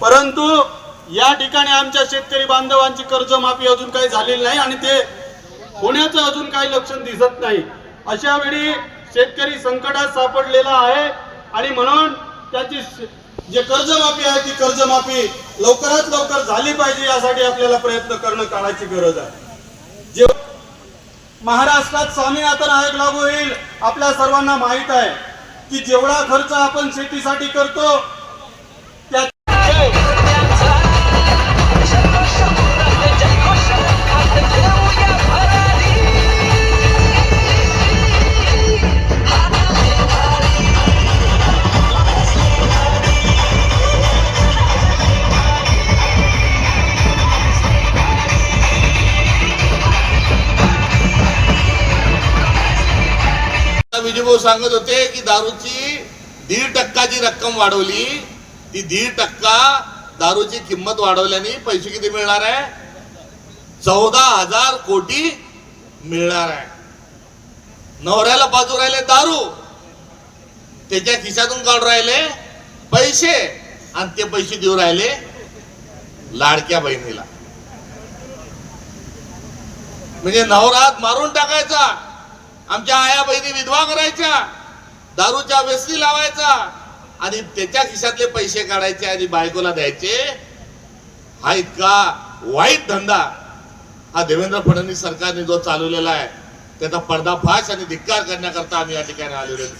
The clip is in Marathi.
परंतु या ठिकाणी आमच्या शेतकरी बांधवांची कर्जमाफी अजून काही झालेली नाही आणि ते होण्याचं अजून काही लक्षण दिसत नाही. अशा वेळी शेतकरी संकटात सापडलेला आहे आणि म्हणून त्याची जे कर्जमाफी आहे ती कर्जमाफी लवकरात लवकर झाली पाहिजे यासाठी आपल्याला प्रयत्न करणं काळाची गरज आहे. जे महाराष्ट्रात स्वामीनाथन आयोग लागू होईल आपल्या सर्वांना माहीत आहे की जेवढा खर्च आपण शेतीसाठी करतो विजयभाऊ सांगत होते की दारूची दीड टक्काची रक्कम वाढवली ती दीड टक्का दारूची किंमत वाढवल्याने पैसे किती मिळणार आहे? चौदा हजार कोटी मिळणार आहे. नवऱ्याला बाजू राहिले दारू त्याच्या खिशातून काढून राहिले पैसे आणि ते पैसे देऊ राहिले लाडक्या बहिणीला. म्हणजे नवरात मारून टाकायचा. आमच्या आया बहिणी विधवा करायच्या दारूच्या व्यसनी लावायचा आणि त्याच्या खिशातले पैसे काढायचे आणि बायकोला द्यायचे. हा इतका वाईट धंदा. हा देवेंद्र फडणवीस सरकारने जो चालवलेला आहे त्याचा पर्दाफाश आणि धिक्कार करण्याकरता आम्ही या ठिकाणी आलेलो